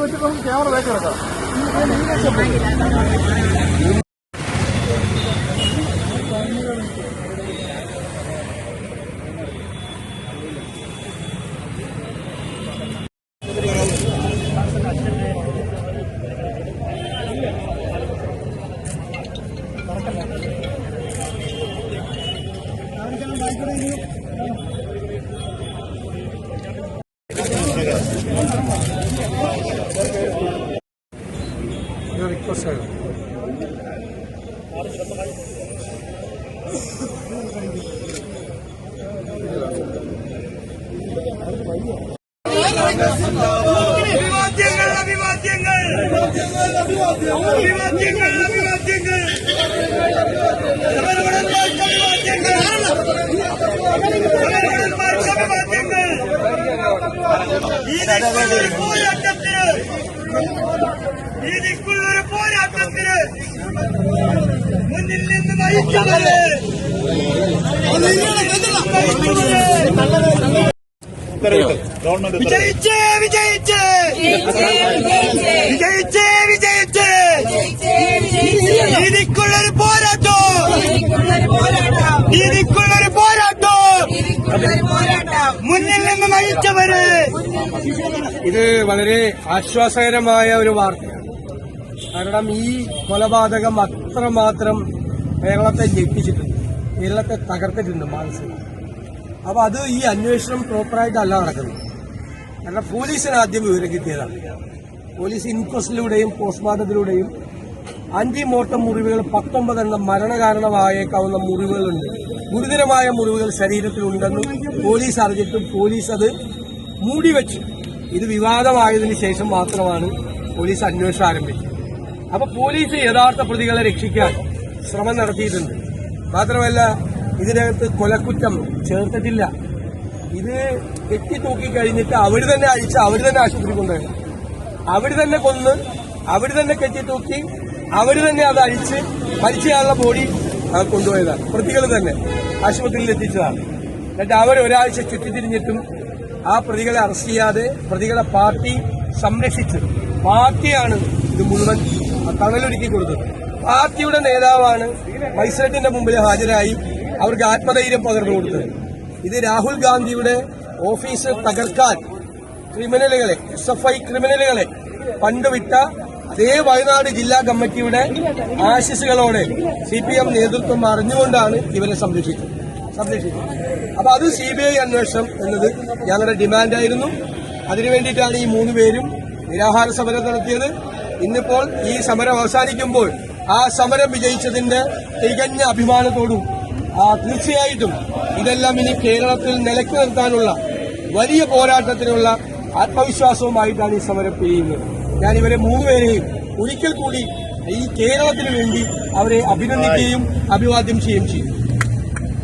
വെച്ചിട്ട് നമുക്ക് camera wake Thank request അഭിവാദ്യങ്ങൾ അഭിവാദ്യങ്ങൾ അഭിവാദ്യങ്ങൾ അഭിവാദ്യങ്ങൾ സമരഭടന്മാർക്ക് അഭിവാദ്യങ്ങൾ സമരഭടന്മാർക്ക് അഭിവാദ്യങ്ങൾ നീതിക്കുള്ളൊരു പോരാട്ടത്തിന് നീതിക്കുള്ളൊരു പോരാട്ടത്തിന് മുന്നിൽ നിന്ന് നയിച്ചവര് വിജയിച്ചേ വിജയിച്ചേ. വിജയിച്ചേ വിജയിച്ചേ. പോരാട്ടം. നീതിക്കുള്ളൊരു പോരാട്ടം. മുന്നിൽ നിന്ന് നയിച്ചവര്. ഇത് വളരെ ആശ്വാസകരമായ ഒരു വാർത്തയാണ്. കാരണം ഈ കൊലപാതകം അത്രമാത്രം കേരളത്തെ ജയിപ്പിച്ചിട്ടുണ്ട്. കേരളത്തെ തകർത്തിട്ടുണ്ട് മാനസികം അപ്പൊ അത് ഈ അന്വേഷണം പ്രോപ്പറായിട്ടല്ല നടക്കുന്നത്. കാരണം പോലീസിന് ആദ്യം വിവരം കിട്ടിയതാണ്. പോലീസ് ഇൻക്വസ്റ്റിലൂടെയും പോസ്റ്റ്മോർട്ടത്തിലൂടെയും അന്തിമോർട്ടം മുറിവുകൾ പത്തൊമ്പതെണ്ണം മരണകാരണമായേക്കാവുന്ന മുറിവുകളുണ്ട്. ഗുരുതരമായ മുറിവുകൾ ശരീരത്തിലുണ്ടെന്ന് പോലീസ് അറിഞ്ഞിട്ടും പോലീസ് അത് മൂടിവെച്ചു ഇത് വിവാദമായതിനു ശേഷം മാത്രമാണ് പോലീസ് അന്വേഷണം ആരംഭിച്ചത്. അപ്പൊ പോലീസ് യഥാർത്ഥ പ്രതികളെ രക്ഷിക്കാൻ ശ്രമം നടത്തിയിട്ടുണ്ട്. മാത്രമല്ല ഇതിനകത്ത് കൊലക്കുറ്റം ചേർത്തിട്ടില്ല. ഇത് കെട്ടി തൂക്കി കഴിഞ്ഞിട്ട് അവർ തന്നെ അഴിച്ച് അവർ തന്നെ ആശുപത്രി കൊണ്ടുപോയി. അവർ തന്നെ കൊന്ന് അവർ തന്നെ കെട്ടി തൂക്കി അവർ തന്നെ അത് അഴിച്ച് മരിച്ചയാളുടെ ബോഡി കൊണ്ടുപോയതാണ്. പ്രതികൾ തന്നെ ആശുപത്രിയിൽ എത്തിച്ചതാണ്. എന്നിട്ട് അവർ ഒരാഴ്ച ചുറ്റിത്തിരിഞ്ഞിട്ടും ആ പ്രതികളെ അറസ്റ്റ് ചെയ്യാതെ പ്രതികളെ പാർട്ടി സംരക്ഷിച്ച് പാർട്ടിയാണ് ഇത് മുഴുവൻ തണലൊരുക്കി കൊടുത്തത്. പാർട്ടിയുടെ നേതാവാണ് മജിസ്ട്രേറ്റിന്റെ മുമ്പിൽ ഹാജരായി അവർക്ക് ആത്മധൈര്യം പകർന്നു കൊടുത്തത്. ഇത് രാഹുൽ ഗാന്ധിയുടെ ഓഫീസ് തകർക്കാൻ ക്രിമിനലുകളെ എസ് എഫ് ഐ ക്രിമിനലുകളെ പണ്ടുവിട്ട അതേ വയനാട് ജില്ലാ കമ്മിറ്റിയുടെ ആശിസുകളോടെ സി പി എം നേതൃത്വം അറിഞ്ഞുകൊണ്ടാണ് ഇവരെ സംരക്ഷിച്ചത്. സംരക്ഷിച്ചത്. അപ്പൊ അത് സി ബി ഐ അന്വേഷണം എന്നത് ഞങ്ങളുടെ ഡിമാൻഡായിരുന്നു. അതിനു വേണ്ടിയിട്ടാണ് ഈ മൂന്ന് പേരും നിരാഹാര സമരം നടത്തിയത്. ഇന്നിപ്പോൾ ഈ സമരം അവസാനിക്കുമ്പോൾ ആ സമരം വിജയിച്ചതിന്റെ തികഞ്ഞ അഭിമാനത്തോടും തീർച്ചയായിട്ടും ഇതെല്ലാം ഇനി കേരളത്തിൽ നിലയ്ക്ക് നിർത്താനുള്ള വലിയ പോരാട്ടത്തിനുള്ള ആത്മവിശ്വാസവുമായിട്ടാണ് ഈ സമരം പിരിയുന്നത് ഞാൻ ഇവരെ മൂന്നുപേരെയും ഒരിക്കൽ കൂടി ഈ കേരളത്തിന് വേണ്ടി അവരെ അഭിനന്ദിക്കുകയും അഭിവാദ്യം ചെയ്യുകയും ചെയ്യും.